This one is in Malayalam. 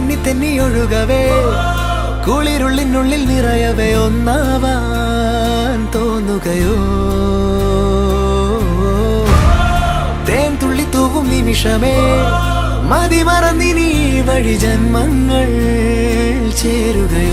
തെന്നി തെന്നി ഒഴുകവേ. കുളിരുള്ളിനുള്ളിൽ നിറയവേ ഒന്നാവാൻ തോന്നുകയോ. തേൻ തുള്ളി തൂകും നിമിഷമേ. മതി മറന്നിനി വഴി ജന്മങ്ങൾ ചേരുകയോ.